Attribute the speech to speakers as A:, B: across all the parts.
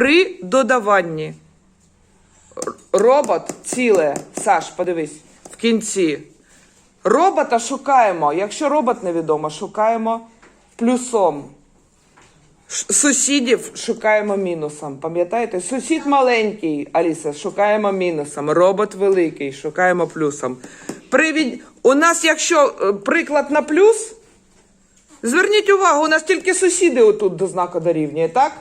A: при додаванні. Робот ціле. Саш, подивись, в кінці. Робота шукаємо. Якщо робот невідомо, шукаємо плюсом. Сусідів шукаємо мінусом. Пам'ятаєте? Сусід маленький, Аліса, шукаємо мінусом. Робот великий, шукаємо плюсом. Привід... У нас, якщо е, приклад на плюс, зверніть увагу, у нас тільки сусіди отут до знаку дорівнює, так?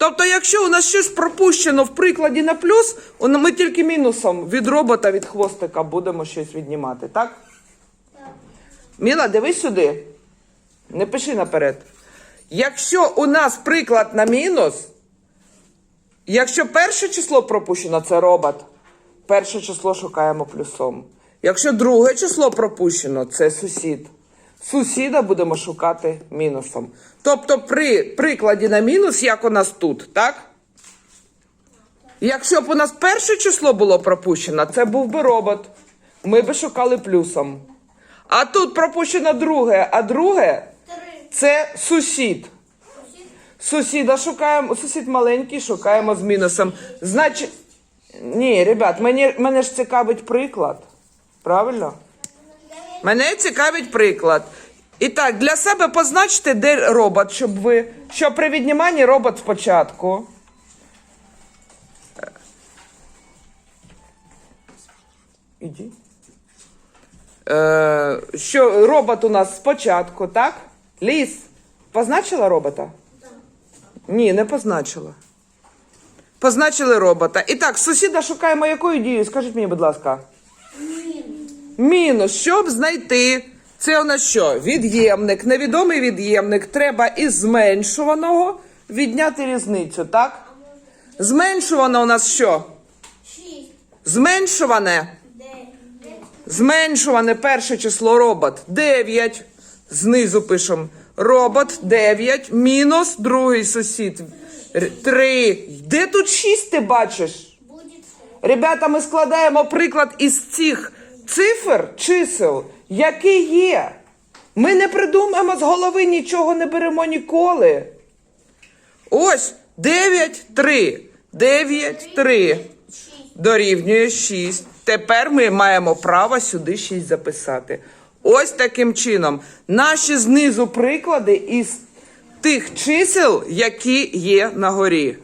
A: Тобто, якщо у нас щось пропущено в прикладі на плюс, ми тільки мінусом від робота, від хвостика будемо щось віднімати, так? Міла, дивись сюди. Не пиши наперед. Якщо у нас приклад на мінус, якщо перше число пропущено, це робот, перше число шукаємо плюсом. Якщо друге число пропущено, це сусід. Сусіда будемо шукати мінусом. Тобто при прикладі на мінус, як у нас тут, так? Якщо б у нас перше число було пропущено, це був би робот. Ми би шукали плюсом. А тут пропущено друге, а друге це сусід. Сусіда шукаємо, сусід маленький, шукаємо з мінусом. Значить, ні, ребят, мені, мене ж цікавить приклад. Правильно? Мене цікавить приклад. І так, для себе позначте, де робот, щоб ви. Що при відніманні робот спочатку. Іди. Е, що робот у нас спочатку, так? Ліс, позначила робота? Ні, не позначила. Позначили робота. І так, сусіда шукаємо якою дією? Скажіть мені, будь ласка. Мінус, щоб знайти. Це у нас що? Від'ємник, невідомий від'ємник. Треба із зменшуваного відняти різницю, так? Зменшувано у нас що? Зменшуване. Зменшуване перше число робот 9. Знизу пишемо робот 9. Мінус другий сусід 3. Де тут 6 ти бачиш? Ребята, ми складаємо приклад із цих цифр, чисел, які є. Ми не придумаємо з голови нічого не беремо ніколи. Ось 9, 3. 9, 3. Дорівнює 6. Тепер ми маємо право сюди 6 записати. Ось таким чином. Наші знизу приклади із тих чисел, які є на горі.